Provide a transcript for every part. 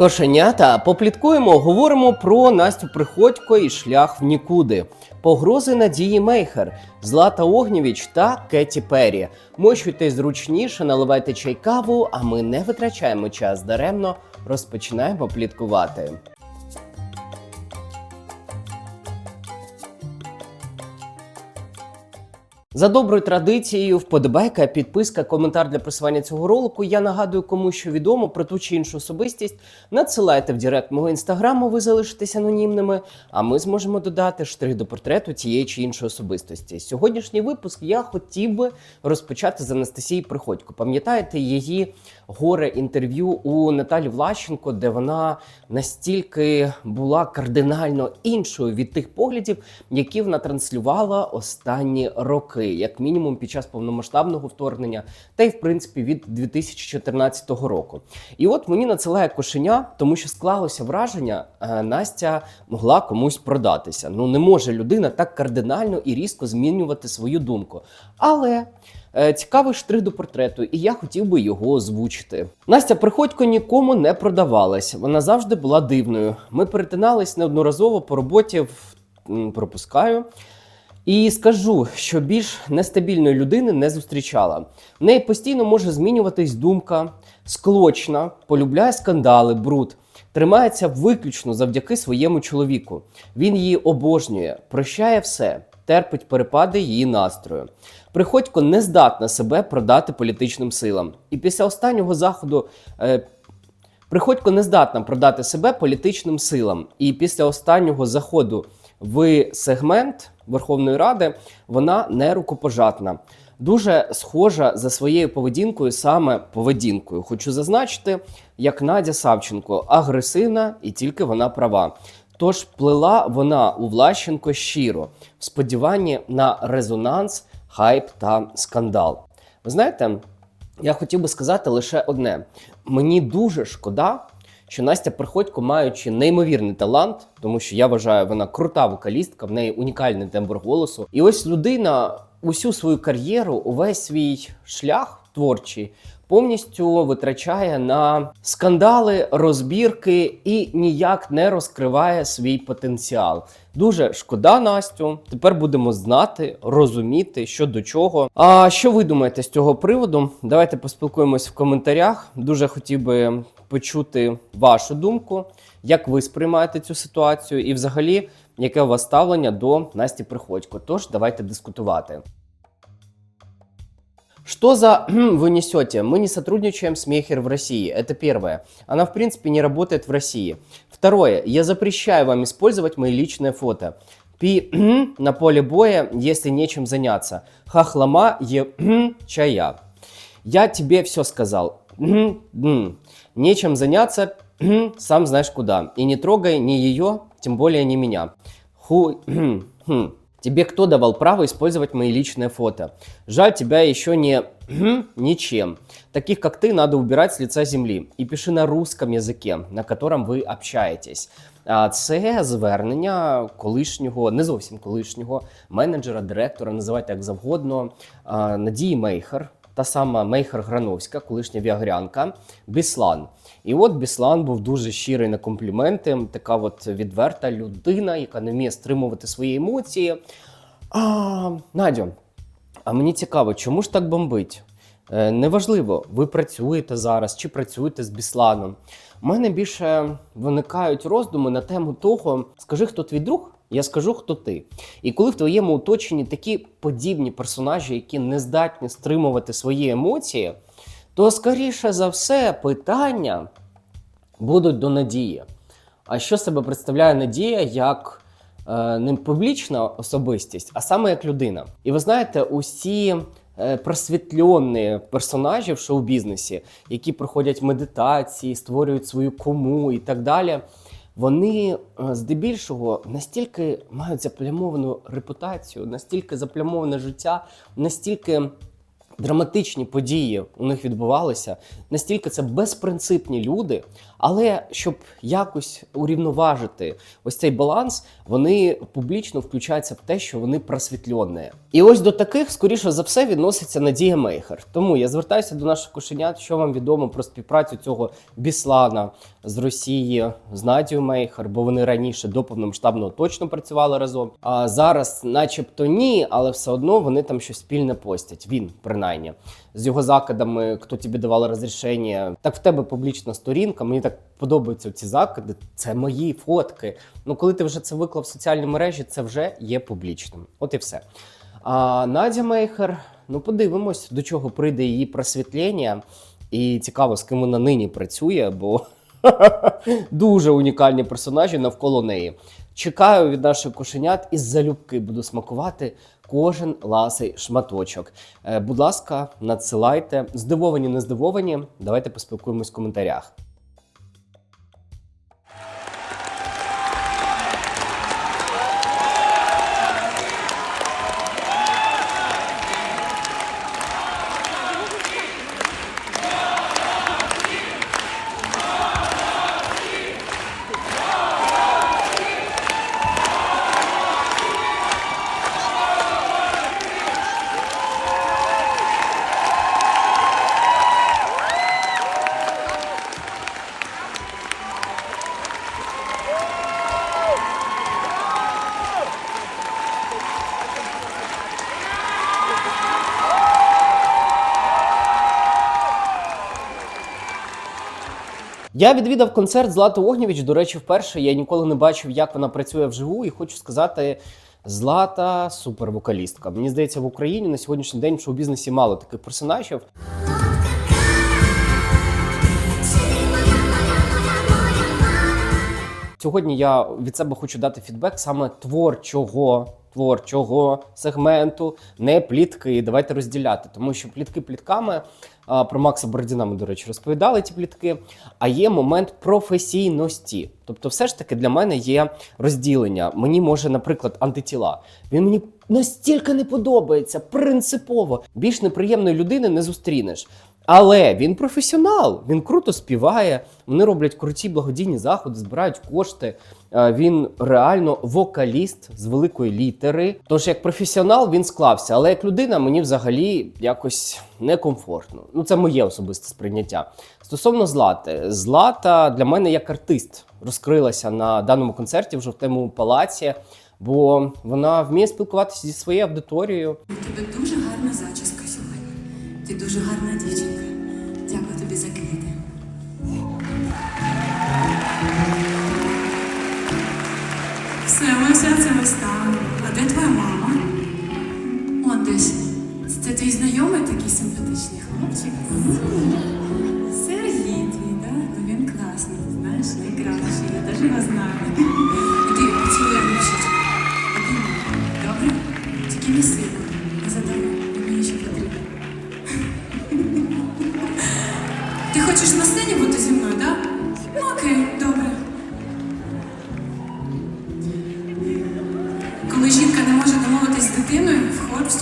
Кошенята, попліткуємо, говоримо про Настю Приходько і шлях в нікуди. Погрози Надії Мейхер, Злата Огнєвіч та Кеті Перрі. Мочуйте зручніше, наливайте чай каву, а ми не витрачаємо час даремно, розпочинаємо пліткувати. За доброю традицією, вподобайка, підписка, коментар для просування цього ролику. Я нагадую, кому що відомо про ту чи іншу особистість. Надсилайте в Директ мого інстаграму, ви залишитесь анонімними. А ми зможемо додати штрих до портрету тієї чи іншої особистості. Сьогоднішній випуск я хотів би розпочати з Анастасії Приходько. Пам'ятаєте її горе інтерв'ю у Наталі Влащенко, де вона настільки була кардинально іншою від тих поглядів, які вона транслювала останні роки, як мінімум під час повномасштабного вторгнення, та й в принципі від 2014 року. І от мені надсилає кошеня, тому що склалося враження, е, Настя могла комусь продатися. Ну не може людина так кардинально і різко змінювати свою думку. Але Е, Цікавий штрих до портрету, і я хотів би його озвучити. Настя Приходько нікому не продавалась. Вона завжди була дивною. Ми перетинались неодноразово по роботі в пропускаю. І скажу, що більш нестабільної людини не зустрічала. В неї постійно може змінюватись думка, склочна, полюбляє скандали, бруд. Тримається виключно завдяки своєму чоловіку. Він її обожнює, прощає все, терпить перепади її настрою. Приходько не здатна себе продати політичним силам. І після останнього заходу е, Приходько не здатна продати себе політичним силам. І після останнього заходу в сегмент Верховної Ради вона не рукопожатна. Дуже схожа за своєю поведінкою, саме поведінкою. Хочу зазначити, як Надя Савченко агресивна і тільки вона права. Тож плела вона у Влащенко щиро в сподіванні на резонанс, хайп та скандал. Ви знаєте, я хотів би сказати лише одне: мені дуже шкода, що Настя Приходько, маючи неймовірний талант, тому що я вважаю, вона крута вокалістка, в неї унікальний тембр голосу. І ось людина усю свою кар'єру, увесь свій шлях творчий. Повністю витрачає на скандали, розбірки і ніяк не розкриває свій потенціал. Дуже шкода Настю. Тепер будемо знати, розуміти, що до чого. А що ви думаєте з цього приводу? Давайте поспілкуємось в коментарях. Дуже хотів би почути вашу думку, як ви сприймаєте цю ситуацію, і взагалі, яке у вас ставлення до Насті Приходько. Тож давайте дискутувати. Что за вы несете? Мы не сотрудничаем с Мехер в России. Это первое. Она, в принципе, не работает в России. Второе. Я запрещаю вам использовать мои личные фото. Пи на поле боя, если нечем заняться. Хахлама е чая. Я тебе все сказал. Нечем заняться, сам знаешь куда. И не трогай ни ее, тем более не меня. Ху... Тебе кто давал право использовать мои личные фото? Жаль, тебя еще не ничем. Таких, как ты, надо убирать с лица земли. І пиши на русском язике, на котором ви общаєтесь. Це звернення колишнього, не зовсім колишнього менеджера, директора, називайте як завгодно, Надії Мейхер, та сама Мейхер Грановська, колишня віагрянка, Біслан. І от Біслан був дуже щирий на компліменти, така от відверта людина, яка не вміє стримувати свої емоції. А, Надю, а мені цікаво, чому ж так бомбить? Е, неважливо, ви працюєте зараз чи працюєте з Бісланом. У мене більше виникають роздуми на тему того, скажи, хто твій друг, я скажу, хто ти. І коли в твоєму оточенні такі подібні персонажі, які не здатні стримувати свої емоції, то скоріше за все питання будуть до надії. А що себе представляє Надія як е, не публічна особистість, а саме як людина? І ви знаєте, усі е, просвітлені персонажі в шоу-бізнесі, які проходять медитації, створюють свою кому і так далі. Вони е, здебільшого настільки мають заплямовану репутацію, настільки заплямоване життя, настільки драматичні події у них відбувалися, настільки це безпринципні люди, але щоб якось урівноважити ось цей баланс, вони публічно включаються в те, що вони просвітлені. І ось до таких, скоріше за все, відноситься Надія Мейхер. Тому я звертаюся до наших кошенят, що вам відомо про співпрацю цього Біслана з Росії з Надією Мейхер, бо вони раніше до повномасштабного точно працювали разом. А зараз, начебто, ні, але все одно вони там щось спільне постять. Він принаймні з його закидами, хто тобі давав розрішення. Так в тебе публічна сторінка. Мені так подобаються ці закиди. Це мої фотки. Ну, коли ти вже це виклав в соціальні мережі, це вже є публічним. От і все. А Надя Мейхер, ну подивимось, до чого прийде її просвітлення. І цікаво, з ким вона нині працює, бо дуже унікальні персонажі навколо неї. Чекаю від наших кошенят і залюбки буду смакувати кожен ласий шматочок. Е, будь ласка, надсилайте. Здивовані, не здивовані. Давайте поспілкуємось в коментарях. Я відвідав концерт Злати Огнєвіч. До речі, вперше я ніколи не бачив, як вона працює вживу, і хочу сказати. Злата супервокалістка. Мені здається, в Україні на сьогоднішній день в шоу-бізнесі мало таких персонажів. Сьогодні я від себе хочу дати фідбек саме творчого. Творчого сегменту, не плітки. Давайте розділяти, тому що плітки плітками про Макса Бородіна ми, до речі, розповідали ті плітки. А є момент професійності. Тобто, все ж таки для мене є розділення. Мені може, наприклад, антитіла. Він мені настільки не подобається, принципово. Більш неприємної людини не зустрінеш. Але він професіонал, він круто співає. Вони роблять круті благодійні заходи, збирають кошти. Е, Він реально вокаліст з великої літери. Тож як професіонал він склався, але як людина мені взагалі якось некомфортно. Ну це моє особисте сприйняття. Стосовно злати, злата для мене як артист розкрилася на даному концерті в жовтому палаці, бо вона вміє спілкуватися зі своєю аудиторією. У тебе дуже гарна зачіска сьогодні. Ти дуже гарна дівчинка. Все, ми вся це. А де твоя мама? Он десь. Це твій знайомий такий симпатичний хлопчик. Сергій твій, да? Ну він класний, знаєш, найкращий. Я теж його знаю. Іди, поцілуй щічку. Добре? Тільки не сильно. Не. Ти хочеш на сцені бути зі мною, так? Ну,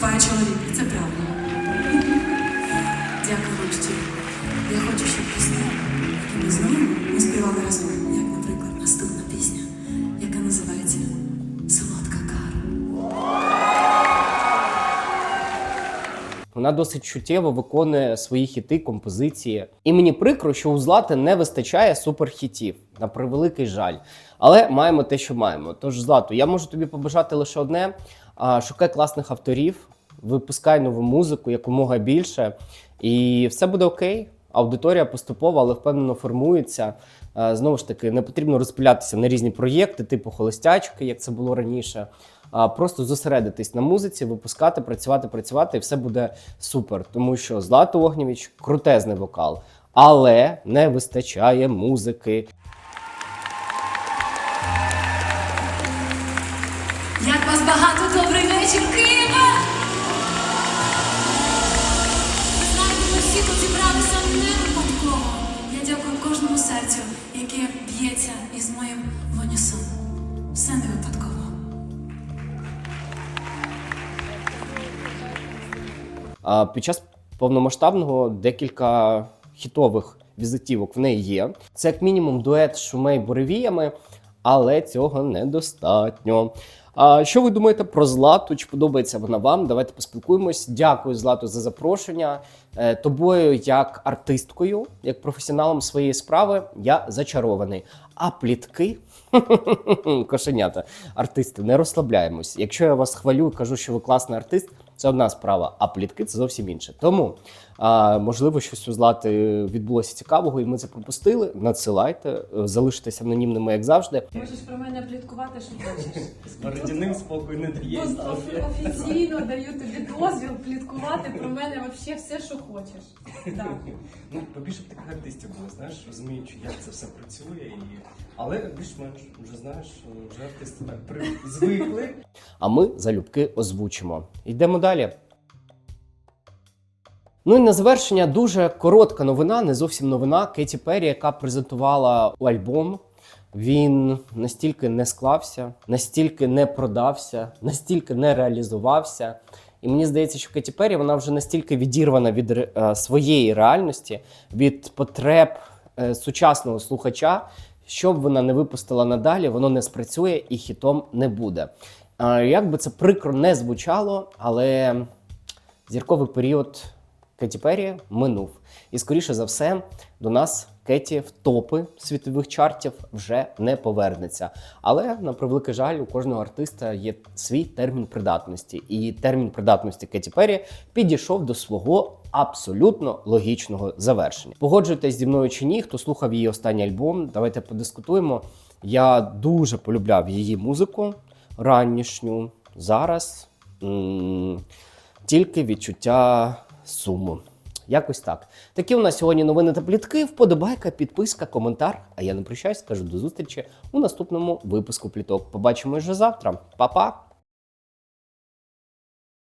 в хор вступає чоловік. Це правда. Дякую вам щиро. Я хочу, щоб пісні, які ми знаємо, ми співали разом. Як, наприклад, наступна пісня, яка називається Солодка кара. Вона досить чуттєво виконує свої хіти, композиції. І мені прикро, що у Злати не вистачає суперхітів, на превеликий жаль. Але маємо те, що маємо. Тож, Злату, я можу тобі побажати лише одне: шукай класних авторів, випускай нову музику якомога більше, і все буде окей. Аудиторія поступово, але впевнено формується. Знову ж таки, не потрібно розпилятися на різні проєкти, типу холостячки, як це було раніше. Просто зосередитись на музиці, випускати, працювати, працювати, і все буде супер. Тому що Злата Огнєвіч крутезний вокал, але не вистачає музики. Багато добрий вечір, Києва! Ви знаєте, ми всі тут зібралися не випадково. Я дякую кожному серцю, яке б'ється із моїм в. Все не випадково. А під час повномасштабного декілька хітових візитівок в неї є. Це як мінімум дует шумей буревіями, але цього недостатньо. А що ви думаєте про Злату? Чи подобається вона вам? Давайте поспілкуємось. Дякую, Злату, за запрошення. Е, Тобою, як артисткою, як професіоналом своєї справи, я зачарований. А плітки кошенята, артисти, не розслабляємось. Якщо я вас хвалю і кажу, що ви класний артист, це одна справа, а плітки це зовсім інше. Тому а, можливо, щось у Злати відбулося цікавого, і ми це пропустили. Надсилайте, е, залишитеся анонімними, як завжди. Можеш про мене пліткувати, що хочеш. Родяним спокою не дає. Офіційно даю тобі дозвіл пліткувати про мене вообще все, що хочеш. Так. Ну, побільше б таких артистів було, знаєш, розуміючи, як це все працює, і... але більш-менш вже знаєш, вже артисти так при... звикли. а ми залюбки озвучимо. Йдемо далі. Ну і на завершення дуже коротка новина, не зовсім новина. Кеті Перрі, яка презентувала альбом. Він настільки не склався, настільки не продався, настільки не реалізувався. І мені здається, що Кеті Перрі вона вже настільки відірвана від е, своєї реальності, від потреб е, сучасного слухача, що б вона не випустила надалі, воно не спрацює і хітом не буде. Е, Як би це прикро не звучало, але зірковий період Кеті Перрі минув. І скоріше за все, до нас Кеті в топи світових чартів вже не повернеться. Але на превеликий жаль, у кожного артиста є свій термін придатності. І термін придатності Кеті Перрі підійшов до свого абсолютно логічного завершення. Погоджуєтесь зі мною чи ні? Хто слухав її останній альбом? Давайте подискутуємо. Я дуже полюбляв її музику ранішню. Зараз м- тільки відчуття суму. Якось так. Такі у нас сьогодні новини та плітки. Вподобайка, підписка, коментар. А я не прощаюсь, кажу до зустрічі у наступному випуску пліток. Побачимось вже завтра. Па-па!